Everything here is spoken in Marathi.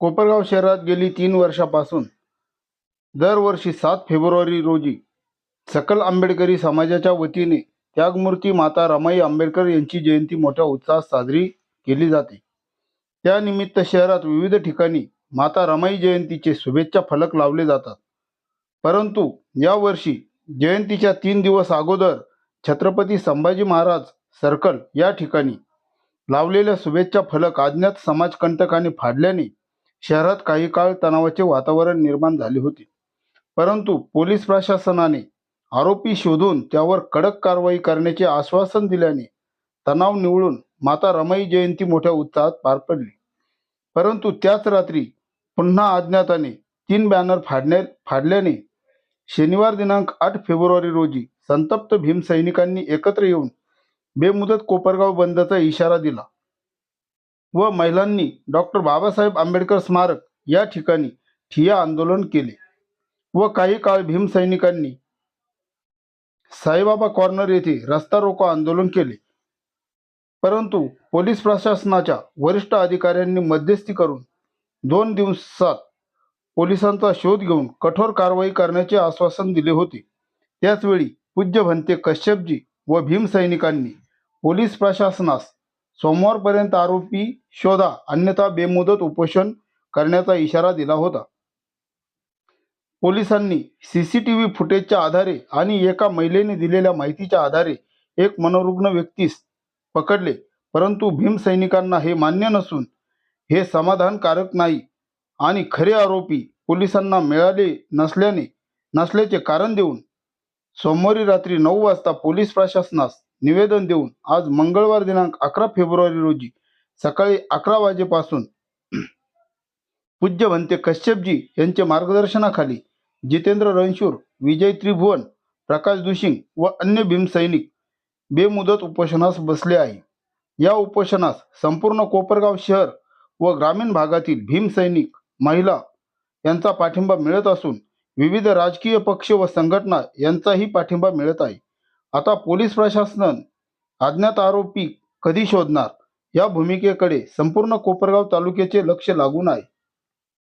कोपरगाव शहरात गेली तीन वर्षापासून. दरवर्षी सात फेब्रुवारी रोजी सकल आंबेडकरी समाजाच्या वतीने त्यागमूर्ती माता रमाई आंबेडकर यांची जयंती मोठ्या उत्साहात साजरी केली जाते. त्यानिमित्त शहरात विविध ठिकाणी माता रमाई जयंतीचे शुभेच्छा फलक लावले जातात. परंतु यावर्षी जयंतीच्या तीन दिवस अगोदर छत्रपती संभाजी महाराज सर्कल या ठिकाणी लावलेल्या शुभेच्छा फलक अज्ञात समाजकंटकाने फाडल्याने शहरात काही काळ तणावाचे वातावरण निर्माण झाले होते. परंतु पोलीस प्रशासनाने आरोपी शोधून त्यावर कडक कारवाई करण्याचे आश्वासन दिल्याने तणाव निवळून माता रमाई जयंती मोठ्या उत्साहात पार पडली. परंतु त्याच रात्री पुन्हा अज्ञाताने तीन बॅनर फाडण्या फाडल्याने शनिवार दिनांक आठ फेब्रुवारी रोजी संतप्त भीमसैनिकांनी एकत्र येऊन बेमुदत कोपरगाव बंदचा इशारा दिला. व महिलांनी डॉक्टर बाबासाहेब आंबेडकर स्मारक या ठिकाणी ठिया आंदोलन केले व काही काळ भीमसैनिकांनी साईबाबा कॉर्नर येथे रस्ता रोको आंदोलन केले. परंतु पोलीस प्रशासनाच्या वरिष्ठ अधिकाऱ्यांनी मध्यस्थी करून दोन दिवसात पोलिसांचा शोध घेऊन कठोर कारवाई करण्याचे आश्वासन दिले होते. त्याचवेळी पूज्य भंते कश्यपजी व भीमसैनिकांनी पोलीस प्रशासनास सोमवारपर्यंत आरोपी शोधा अन्यथा बेमुदत उपोषण करण्याचा इशारा दिला होता. पोलिसांनी सीसीटीव्ही फुटेजच्या आधारे आणि एका महिलेने दिलेल्या माहितीच्या आधारे एक मनोरुग्ण व्यक्तीस पकडले परंतु भीम सैनिकांना हे मान्य नसून हे समाधानकारक नाही आणि खरे आरोपी पोलिसांना मिळाले नसल्याने नसल्याचे कारण देऊन सोमवारी रात्री नऊ वाजता पोलीस प्रशासनास निवेदन देऊन आज मंगळवार दिनांक अकरा फेब्रुवारी रोजी सकाळी अकरा वाजेपासून पूज्य भंते कश्यपजी यांच्या मार्गदर्शनाखाली जितेंद्र रणशूर विजय त्रिभुवन प्रकाश दुशिंग व अन्य भीमसैनिक बेमुदत उपोषणास बसले आहे. या उपोषणास संपूर्ण कोपरगाव शहर व ग्रामीण भागातील भीमसैनिक महिला यांचा पाठिंबा मिळत असून विविध राजकीय पक्ष व संघटना यांचाही पाठिंबा मिळत आहे. आता पोलीस प्रशासन अज्ञात आरोपी कधी शोधणार? या भूमिकेकडे संपूर्ण कोपरगाव तालुक्याचे लक्ष लागून आहे.